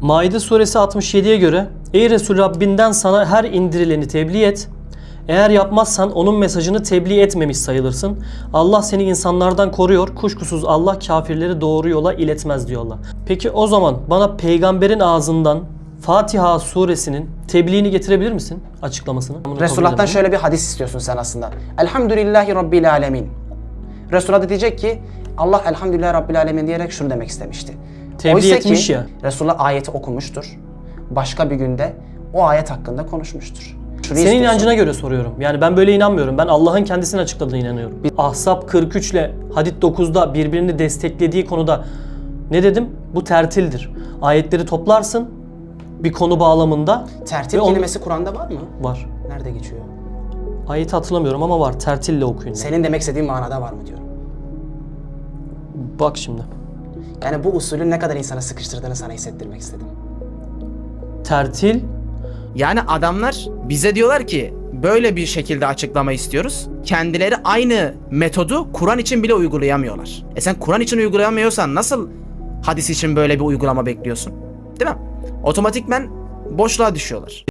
Maide suresi 67'ye göre Ey Resul Rabbinden sana her indirileni tebliğ et. Eğer yapmazsan onun mesajını tebliğ etmemiş sayılırsın. Allah seni insanlardan koruyor. Kuşkusuz Allah kafirleri doğru yola iletmez diyor Allah. Peki o zaman bana peygamberin ağzından Fatiha suresinin tebliğini getirebilir misin? Açıklamasını. Bunu Resulullah'tan şöyle bir hadis istiyorsun sen aslında. Elhamdülillahi Rabbil Alemin. Resulullah da diyecek ki Allah elhamdülillah Rabbil Alemin diyerek şunu demek istemişti. Tebliğ Oysa etmiş ki ya. Resulullah ayeti okumuştur. Başka bir günde o ayet hakkında konuşmuştur. Şunu Senin istiyorsun. inancına göre soruyorum. Yani ben böyle inanmıyorum. Ben Allah'ın kendisini açıkladığına inanıyorum. Ahzab 43 ile Hadid 9'da birbirini desteklediği konuda ne dedim? Bu tertildir. Ayetleri toplarsın bir konu bağlamında. Tertip ve onu- kelimesi Kur'an'da var mı? Var. Nerede geçiyor? Ayeti hatırlamıyorum ama var. Tertille okuyun. Senin demek istediğin manada var mı diyorum. Bak şimdi. Yani bu usulün ne kadar insana sıkıştırdığını sana hissettirmek istedim. Tertil Yani adamlar bize diyorlar ki böyle bir şekilde açıklama istiyoruz. Kendileri aynı metodu Kur'an için bile uygulayamıyorlar. E sen Kur'an için uygulayamıyorsan nasıl hadis için böyle bir uygulama bekliyorsun? Değil mi? Otomatikmen boşluğa düşüyorlar.